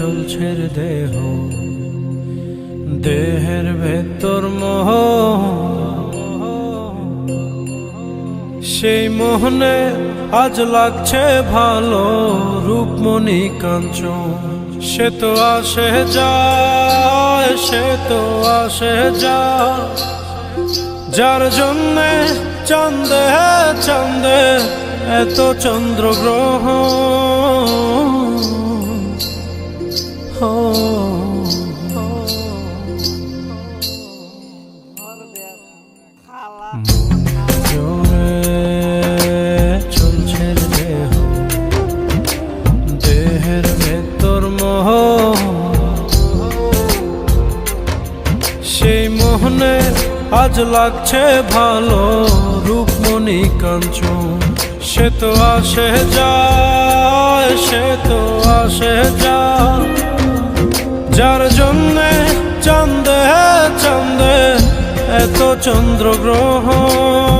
চলছে রে দেহ দেহের ভেতর মোহ। সেই মোহনে আজ লাগছে ভালো রূপমণি কাঞ্চন। সে তো আসে যায়, সে তো আসে যায়। যার জন্যে চন্দে চন্দে এত চন্দ্রগ্রহ সেই মোহনে আজ লাগছে ভালো রূপমণি কাঞ্চন সে তো আসে যায় সে তো আসে যায় যার জন্যে চন্দে এত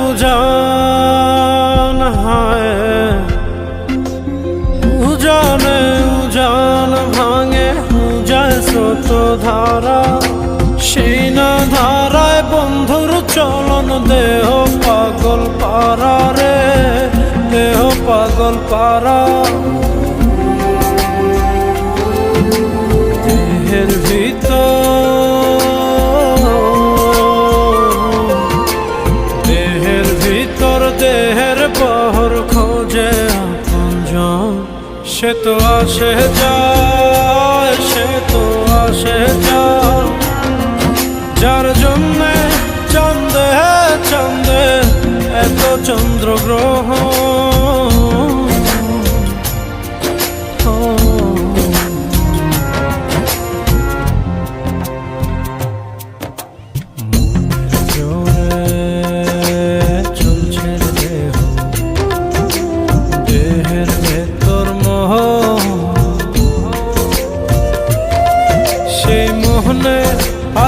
উজানে হায়। উজানে উজান ভাঙে উজায় স্রোত ধারা সেই না ধারায় বন্ধুর চলন দেহ পাগল পারা রে দেহ পাগল পারা সে তো আসে যায়